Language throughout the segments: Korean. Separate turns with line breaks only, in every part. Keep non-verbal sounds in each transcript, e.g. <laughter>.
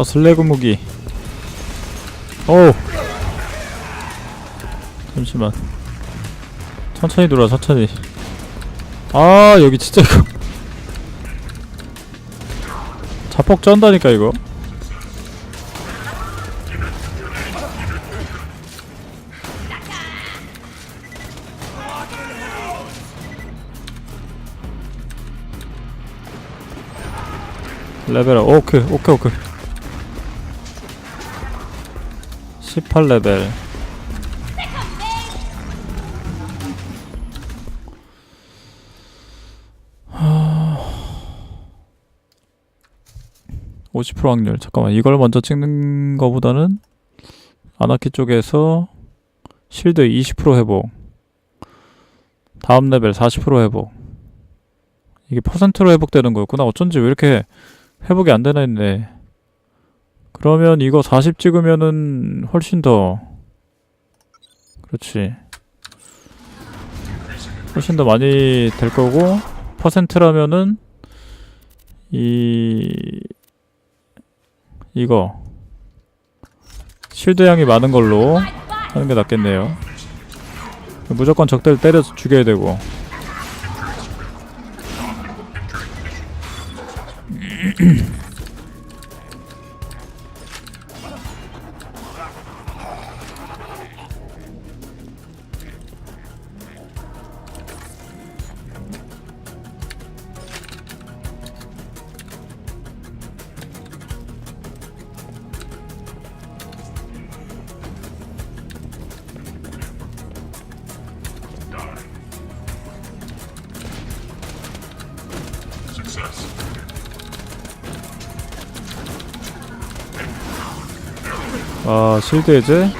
아 슬래그 무기. 오 잠시만. 천천히 돌아 천천히. 아 여기 진짜 이거. 자폭 쩐다니까 이거. 레벨업. 오케이 오케이 오케이 18레벨. 하...50% 확률. 잠깐만. 이걸 먼저 찍는 거보다는 아나키 쪽에서 실드 20% 회복. 다음 레벨 40% 회복. 이게 퍼센트로 회복되는 거였구나. 어쩐지 왜 이렇게 회복이 안 되나 했네 그러면 이거 40 찍으면은 훨씬 더 그렇지. 훨씬 더 많이 될 거고 퍼센트라면은 이 이거 실드 양이 많은 걸로 하는 게 낫겠네요. 무조건 적대를 때려 죽여야 되고 아 실드 해제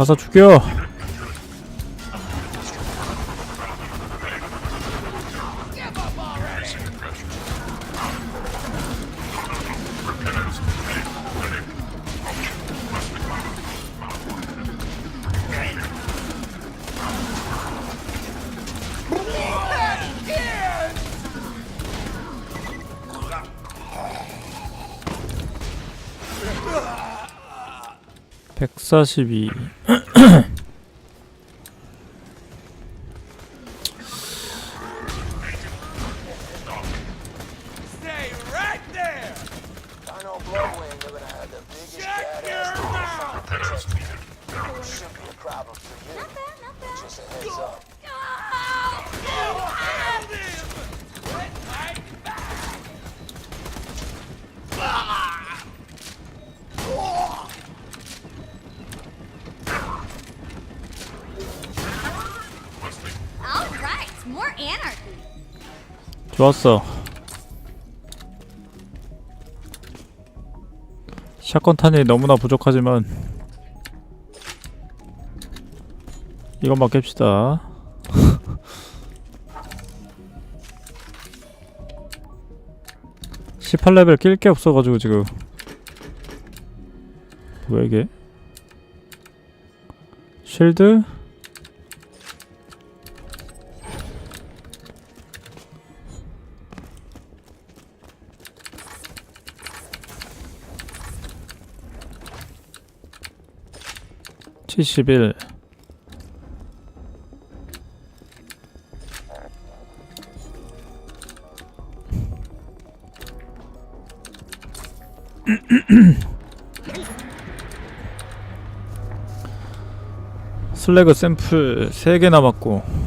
가서 죽여
142
좋았어. 샷건 탄이 너무나 부족하지만 이것만 깹시다. <laughs> (18레벨) 낄 게 없어가지고 지금. 뭐야 이게? 쉴드 71 <clears throat> 슬래그 샘플 3개 남았고.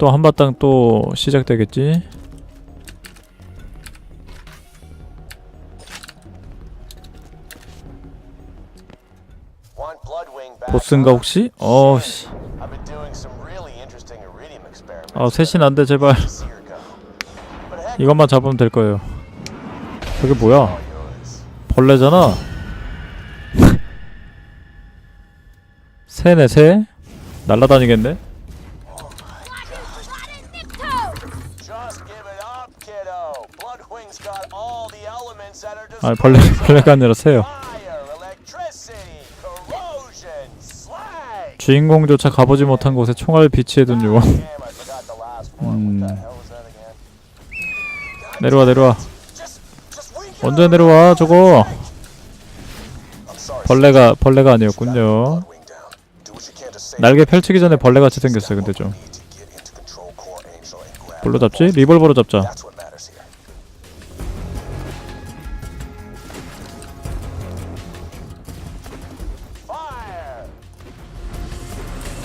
또 한바탕 또 시작되겠지 보스인가 혹시? 어씨. 아 셋이 안돼 제발 이것만 잡으면 될 거예요 저게 뭐야. 벌레잖아 새네 새 날라다니겠네 아 벌레 벌레가 아니라 새요 주인공조차 가보지 못한 곳에 총알 비치해둔 요원
again?
내려와 내려와 언제 내려와 저거. 벌레가 벌레가 아니었군요 날개 펼치기 전에 벌레같이 생겼어요 근데 좀 뭘로 잡지? 리볼버로 잡자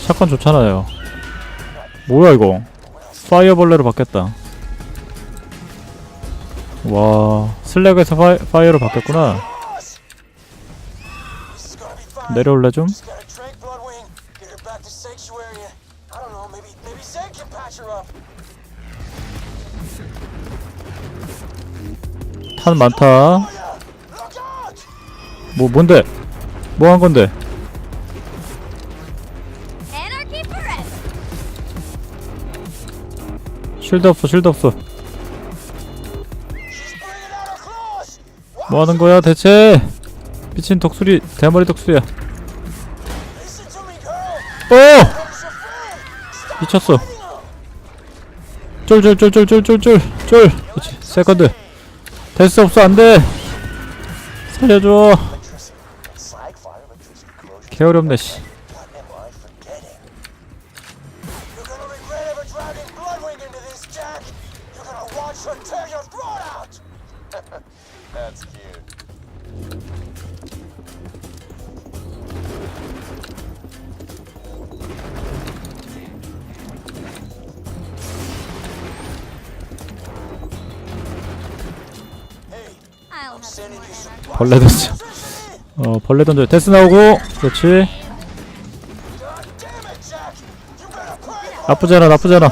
샷건 좋잖아요 뭐야 이거 파이어벌레로 바뀌었다 와 슬랙에서 파이, 파이어로 바뀌었구나. 내려올래 좀? 탄 많다
Oh!
뭐 뭔데? 뭐 한 건데? 쉴드 없어 쉴드 없어
She's bringing out her claws!
뭐 하는 거야 대체 미친 독수리 대머리 독수리야! 어!
Stop
미쳤어
fighting her!
쫄쫄쫄쫄쫄쫄쫄 그렇지 세컨드 될 수 없어 안돼 살려줘
corrosion.
개어렵네 씨 벌레 던져 어 벌레 던져 데스 나오고 그렇지 나쁘잖아 나쁘잖아.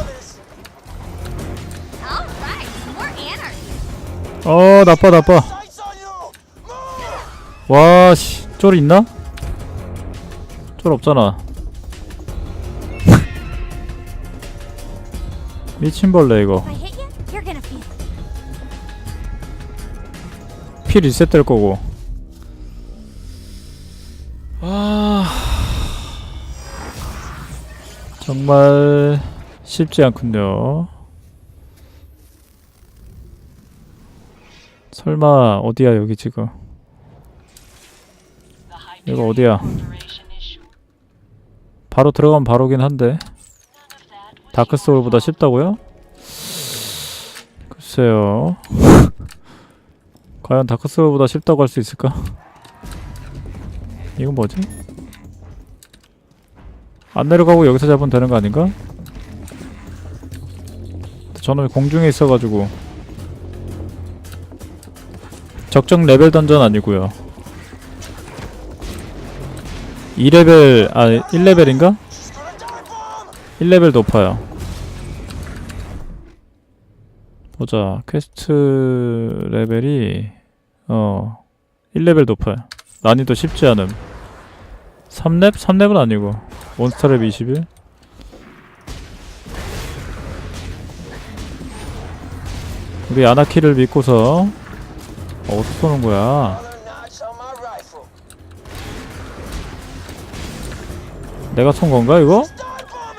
어 나빠 나빠! 와씨 쫄 있나? 쫄 없잖아 미친 벌레 이거 피 리셋 될 거고. 아. 정말 쉽지 않군요. 설마 어디야 여기 지금? 여기 어디야? 바로 들어가면 바로긴 한데. 다크 소울보다 쉽다고요? 글쎄요 과연 다크소울보다 쉽다고 할 수 있을까? 이건 뭐지? 안 내려가고 여기서 잡으면 되는 거 아닌가? 저놈이 공중에 있어가지고 적정 레벨 던전 아니고요 2레벨 아 1레벨인가?
She's gonna die bomb!
1레벨 높아요. 보자. 퀘스트 레벨이 어 1레벨 높아요. 난이도 쉽지 않음. 3렙? 3렙은 아니고 몬스터 랩 21. 우리 아나키를 믿고서 어, 어디서 쏘는 거야? 내가 쏜 건가 이거?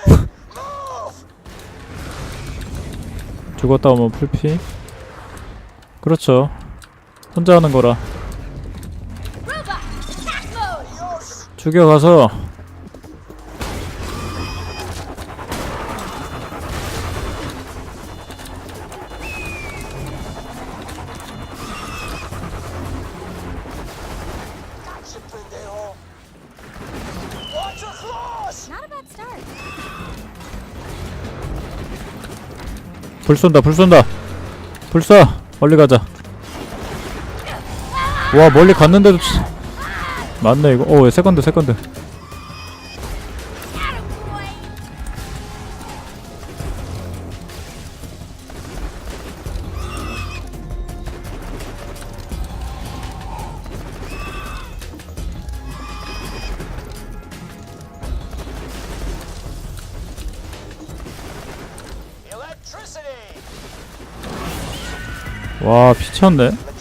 <laughs> 죽었다 오면 풀피 그렇죠 혼자 하는 거라. 죽여가서. 불 쏜다 불 쏜다 불 쏴 멀리 가자 와 멀리 갔는데도 치... 맞네 이거 오 세컨드 세컨드.
Electricity!
와 피쳤네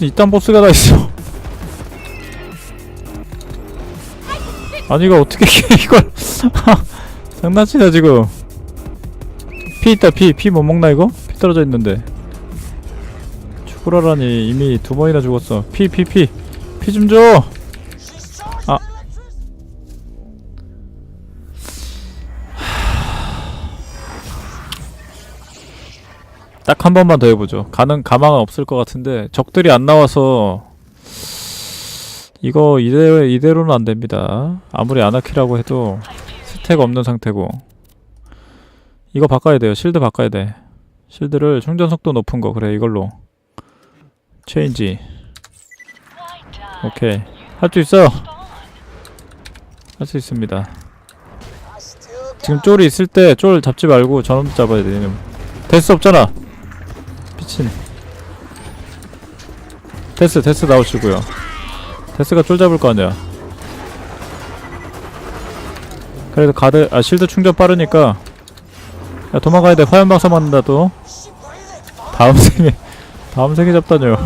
이딴 보스가 다 있어. 아니 이거 어떻게 <laughs> 이걸. <laughs> 장난치나 지금. 피 있다 피. 피 못 먹나 이거? 피 떨어져 있는데. 죽으라라니. 이미 두 번이나 죽었어. 피 피 피. 피 좀 줘! 딱 한 번만 더 해보죠. 가능 가망은 없을 것 같은데 적들이 안 나와서 이거 이대, 이대로는 안 됩니다. 아무리 아나키라고 해도 스택 없는 상태고. 이거 바꿔야 돼요. 실드 바꿔야 돼. 실드를 충전 속도 높은 거. 그래 이걸로. 체인지. 오케이. 할 수 있어 할 수 있습니다. 지금 쫄이 있을 때 쫄 잡지 말고 저놈도 잡아야 돼 데스 없잖아 미친 데스 데스 나오시고요. 데스가 쫄 잡을 거 아니야. 그래도 가드 아 실드 충전 빠르니까 야 도망가야 돼. 화염방사 맞는다 또! 다음 <laughs> 생에 다음 생에 잡다뇨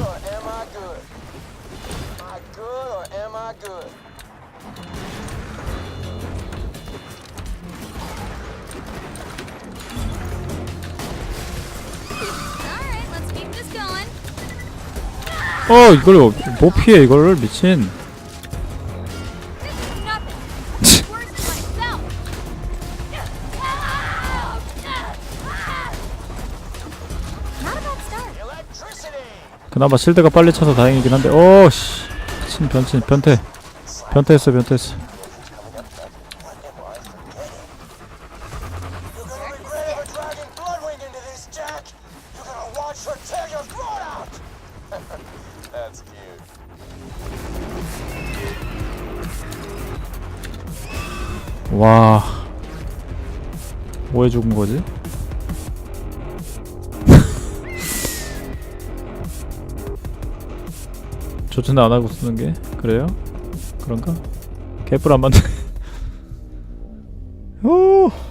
어 이걸 못 피해 이거를 미친! 그나마 실드가 빨리 차서 다행이긴 한데 어씨 미친 변신 변태 변태했어 변태했어 와 뭐해 죽은 거지? <laughs> 조준 안 하고 쓰는 게 그래요? 그런가? 개뿔 안. 오. <laughs>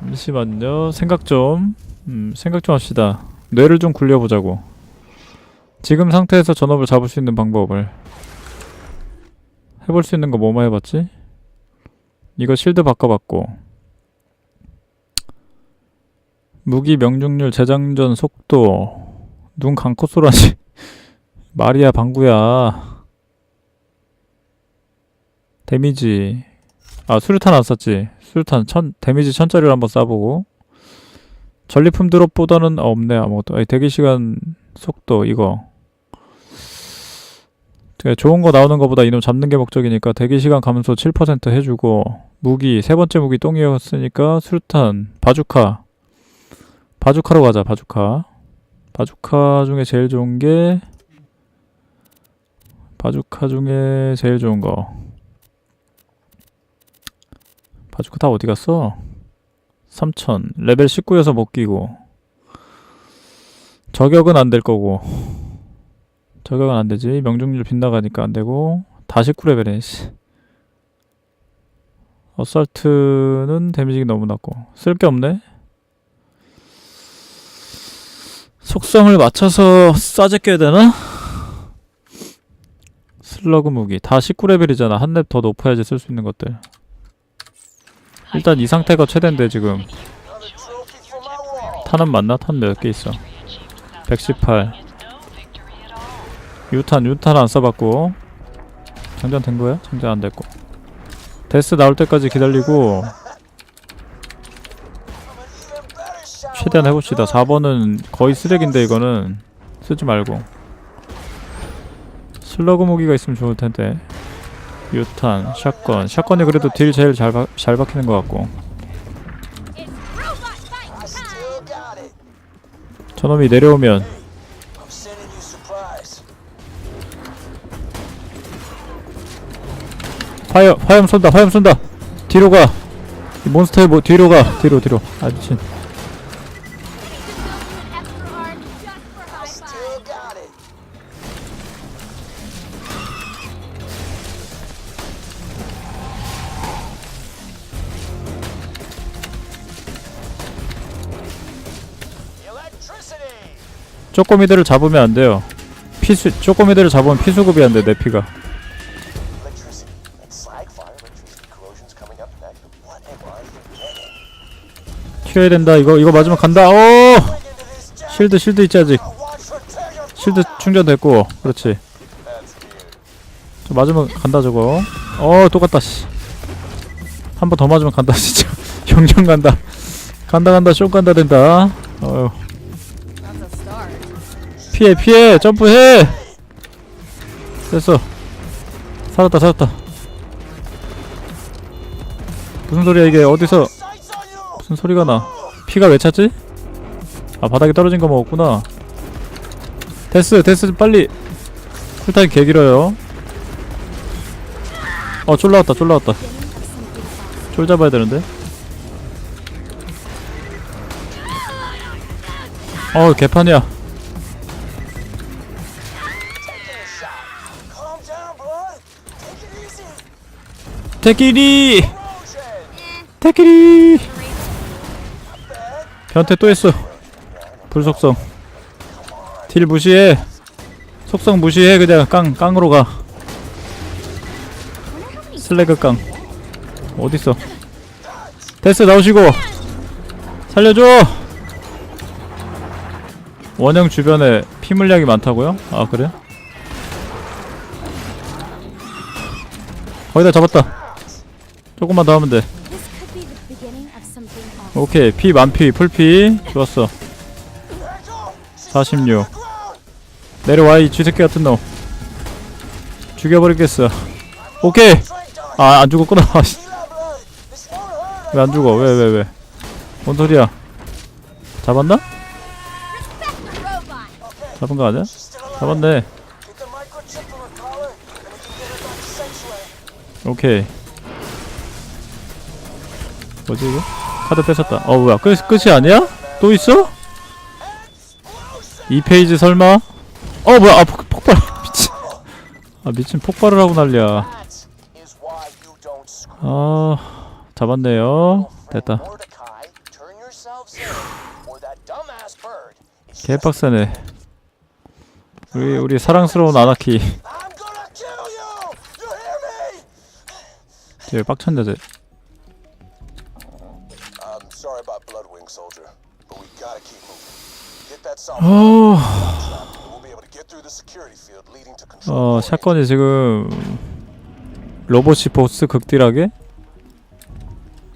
잠시만요. 생각 좀, 음, 생각 좀 합시다. 뇌를 좀 굴려보자고. 지금 상태에서 전업을 잡을 수 있는 방법을 해볼 수 있는 거 뭐만 해봤지? 이거 실드 바꿔봤고. 무기 명중률 재장전 속도. 눈 감고 쏘라니 말이야 <laughs> 방구야. 데미지. 아 수류탄 안 쐈지? 수류탄 천 데미지 천짜리를 한번 쏴보고. 전리품 드롭보다는 아, 없네 아무것도. 아니 대기시간 속도 이거 되게 좋은 거 나오는 거보다 이놈 잡는 게 목적이니까 대기시간 감소 7% 해주고 무기 세 번째 무기 똥이었으니까 수류탄 바주카. 바주카로 가자 바주카. 바주카 중에 제일 좋은 게 바주카 중에 제일 좋은 거. 바주카 다 어디 갔어? 3000 레벨 19여서 못 끼고. 저격은 안 될 거고 저격은 안 되지. 명중률 빗나가니까 안 되고 다 19레벨이네. 씨. 어설트는 데미지가 너무 낮고 쓸 게 없네 속성을 맞춰서 싸제 껴야 되나? 슬러그 무기 다 19레벨이잖아 한 렙 더 높아야지 쓸 수 있는 것들 일단 이 상태가 최대인데 지금. 탄은 맞나? 탄 몇 개 있어 118 유탄 유탄 안 써봤고. 장전 된 거야? 장전 안 됐고. 데스 나올 때까지 기다리고. 최대한 해봅시다. 4번은 거의 쓰레기인데 이거는. 쓰지 말고. 슬러그 무기가 있으면 좋을 텐데. 유탄, 샷건. 샷건이 그래도 딜 제일 잘, 박- 잘 박히는 것 같고. 저놈이 내려오면 화염 화염 쏜다 화염 쏜다. 뒤로 가이 몬스터의 뭐 뒤로 가. 뒤로 뒤로. 아 미친. 쪼꼬미들을 잡으면 안 돼요. 피수 쪼꼬미들을 잡으면 피수급이 안돼 내 피가 튀어야 된다. 이거 이거 맞으면 간다.
jack.
실드 실드 있지 아직. 실드. 충전됐고. 그렇지. 저 맞으면 간다 저거. 어 똑같다 씨 한 번 더 맞으면 간다 <laughs> 진짜. 영영 간다. 간다 간다. 쇼 간다 된다. 어휴. 피해 피해. 점프해! 됐어. 살았다 살았다. 무슨 소리야 이게? 어디서. 무슨 소리가 나? 피가 왜 찼지? 아 바닥에 떨어진 거 먹었구나. 데스 데스 빨리. 쿨타임 개 길어요. 어 쫄라왔다 쫄라왔다. 쫄 잡아야 되는데. 어 개판이야.
Corrosion.
태끼리 변태 또 했어 불속성. 딜 무시해. 속성 무시해. 그냥 깡 깡으로 가. 슬래그 깡. 어딨어? 데스 나오시고. 살려줘! 원형 주변에 피 물량이 많다고요? 아 그래? 거의 다 잡았다. 조금만 더 하면 돼 오케이 피 만피 풀피 좋았어
Back off. She's
46
ground.
내려와 이 쥐새끼 같은 놈 죽여버리겠어 오케이. 아 안 죽었구나. 왜 안 죽어 왜 왜왜 뭔 소리야 잡았나? 잡은 거 아니야? 잡았네. 오케이 뭐지 이거? 카드 뺏었다 어 뭐야 끝, 끝이 아니야? 또 있어? 2페이지 설마? 어 뭐야 아 폭, 폭발 미친 아 미친 폭발을 하고 난리야. 아 잡았네요 됐다 개빡세네 우리 우리 사랑스러운 아나키? 쟤 빡쳤네 쟤
Bloodwing, soldier, but we gotta keep moving. Get that solid
어...
trapped, and we'll be able to get through the security field leading to control.
어 샷건이 지금 로봇이 보스 극딜하게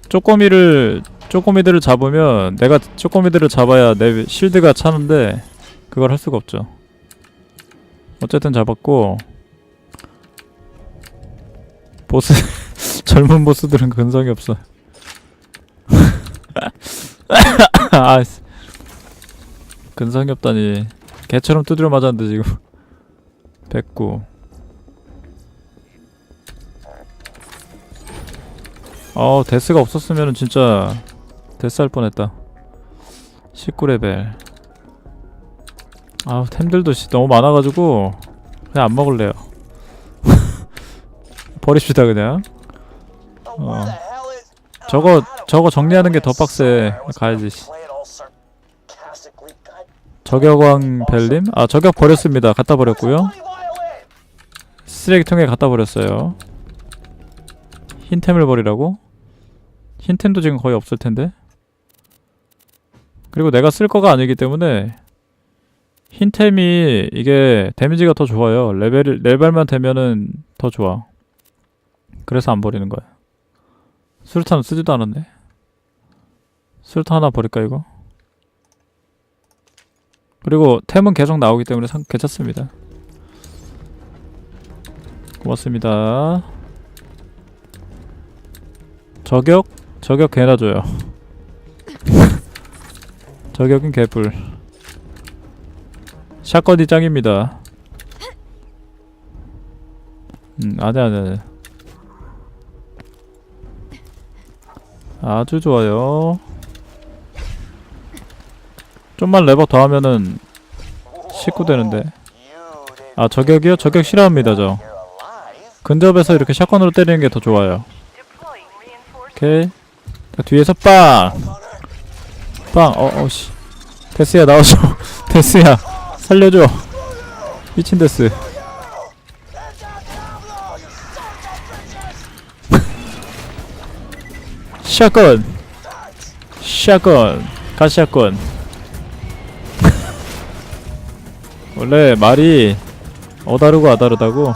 쪼꼬미를 쪼꼬미들을 잡으면 내가 쪼꼬미들을 잡아야 내 실드가 차는데 그걸 할 수가 없죠 어쨌든 잡았고 보스 젊은 보스들은 근성이 없어 <laughs> 아 씨. 근성이 없다니. 개처럼 두드려 맞았는데 지금. <laughs> 109 어 데스가 없었으면 진짜 데스 할 뻔했다. 19레벨. 아우 템들도 씨 너무 많아가지고 그냥 안 먹을래요. <laughs> 버립시다 그냥. 어. 저거 저거 정리하는 게 더 빡세. 가야지. 저격왕 벨림? 아 저격 버렸습니다. 갖다 버렸고요. 쓰레기통에 갖다 버렸어요. 흰템을 버리라고? 흰템도 지금 거의 없을 텐데. 그리고 내가 쓸 거가 아니기 때문에 흰템이 이게 데미지가 더 좋아요. 레벨 레벨만 되면은 더 좋아. 그래서 안 버리는 거야. 수류탄 쓰지도 않았네. 수류탄 하나 버릴까 이거? 그리고 템은 계속 나오기 때문에 상, 괜찮습니다. 고맙습니다. 저격? 저격 개나 줘요. <laughs> 저격은 개뿔. 샷건이 짱입니다. 음, 아네, 아네, 아네. 아주 좋아요. 좀만 레버 더 하면은 19 되는데. 아, 저격이요? 저격 싫어합니다, 저. 근접에서 이렇게 샷건으로 때리는 게 더 좋아요. 오케이. 자, 뒤에서 빵! 빵! 어, 어, 씨. 데스야, 나와줘. <laughs> 데스야, 살려줘. 미친 데스. 샷건! 샷건! 가샷건! <laughs> 원래 말이 어다르고 아다르다고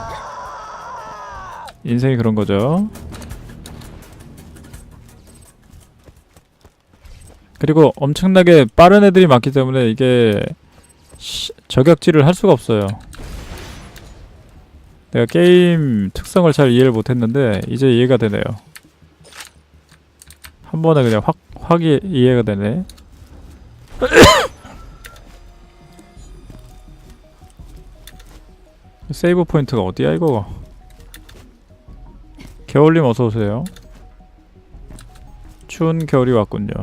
인생이 그런 거죠. 그리고 엄청나게 빠른 애들이 많기 때문에 이게 시- 저격지를 할 수가 없어요. 내가 게임 특성을 잘 이해를 못했는데 이제 이해가 되네요. 한 번에 그냥 확, 확 이- 이해가 되네. <coughs> 세이브 포인트가 어디야 이거? 겨울님 어서 오세요. 추운 겨울이 왔군요.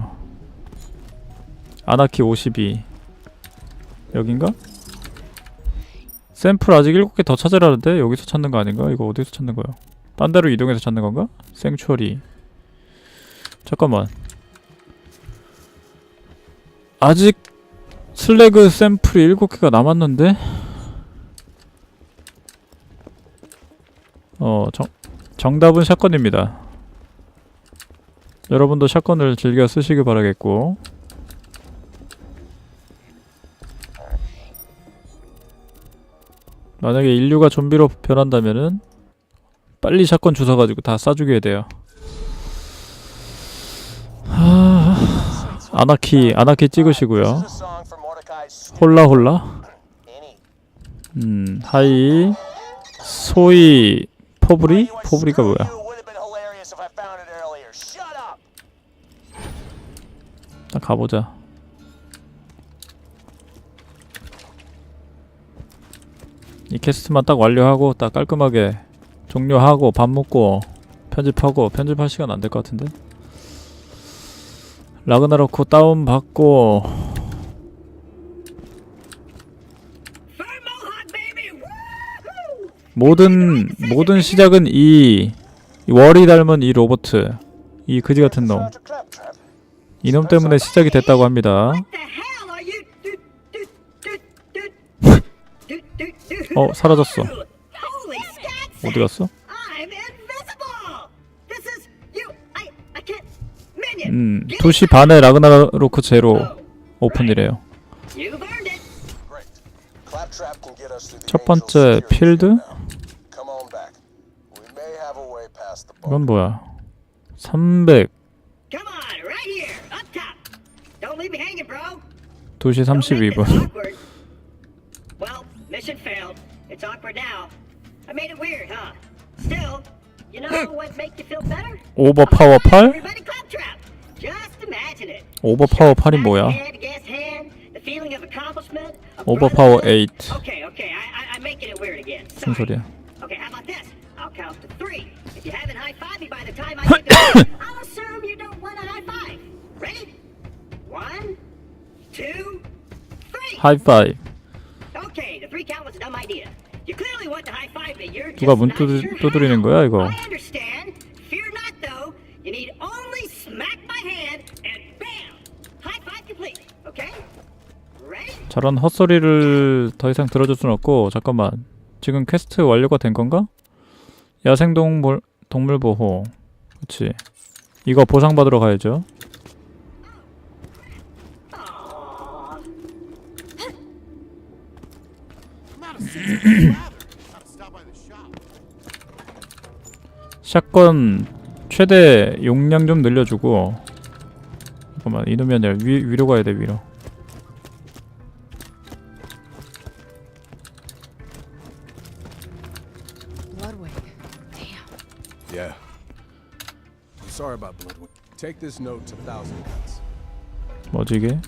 아나키 52 여긴가? 샘플 아직 7개 더 찾으라는데 여기서 찾는 거 아닌가? 이거 어디서 찾는 거야? 딴 데로 이동해서 찾는 건가? 생추어리 잠깐만 아직 슬래그 샘플이 7개가 남았는데? 어, 정, 정답은 샷건입니다. 여러분도 샷건을 즐겨 쓰시길 바라겠고 만약에 인류가 좀비로 변한다면은 빨리 샷건 주워가지고 다 쏴죽여야 돼요. 아나키 아나키 찍으시고요. 홀라 홀라. 음 하이 소이 포브리 포브리가 뭐야? 딱 가보자. 이 캐스트만 딱 완료하고 딱 깔끔하게 종료하고 밥 먹고 편집하고 편집할 시간 안 될 것 같은데. 라그나로크 다운 받고 모든 모든 시작은 이, 이 월이 닮은 이 로보트 이 그지 같은 놈. 이놈 때문에 시작이 됐다고 합니다. 어 사라졌어. 어디 갔어? 음
get
2시
it
반에 라그나로크 제로. 오픈이래요. 첫 번째 필드 이건. 뭐야? 300
Come on, right here, up top. Don't leave me hanging, bro.
2시
Don't make
32분.
this awkward. Well, mission failed. It's awkward now. I made it weird, huh? Still, you know what makes you feel better?
오버 파워 8? 오버파워 8이 뭐야? 오버파워
brotherhood.
8
Okay, okay, I, I, I'm making it weird again.
무슨. 소리야? 하이파이 누가 문 두드- 두드리는. 거야, 이거? 저런 헛소리를 더 이상 들어줄 순 없고 잠깐만. 지금 퀘스트 완료가 된 건가? 야생동물 동물 보호. 그치. 이거 보상받으러 가야죠. <clears throat> 샷건 최대 용량 좀 늘려주고. 잠깐만 이놈이 아니라 위, 위로 가야 돼 위로 뭐지 이게?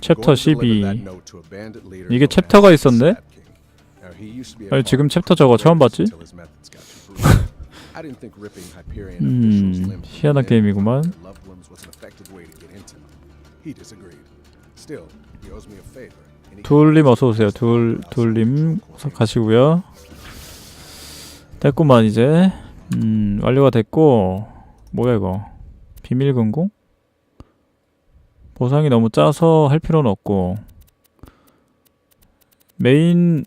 챕터
and deliver that
12
note to a bandit leader
이게 챕터가 있었네? 아니, 지금 챕터 저거 처음 봤지? 음, 희한한 게임이구만. 둘님 어서 오세요. 둘 둘님 가시고요. 됐구만 이제. 음 완료가 됐고 뭐야 이거 비밀 금공? 보상이 너무 짜서 할 필요는 없고 메인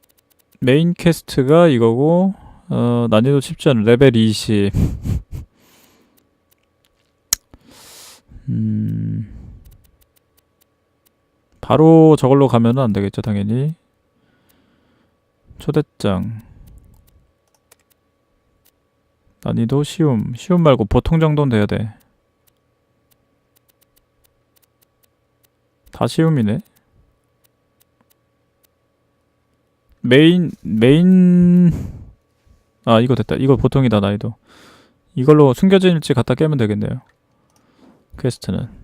메인 퀘스트가 이거고 어 난이도 쉽지 않은 레벨 20. <laughs> 음. 바로 저걸로 가면은 안 되겠죠, 당연히. 초대장. 난이도 쉬움. 쉬움 말고 보통 정도는 돼야 돼. 다 쉬움이네. 메인, 메인, 아, 이거 됐다. 이거 보통이다, 난이도. 이걸로 숨겨진 일지 갖다 깨면 되겠네요. 퀘스트는.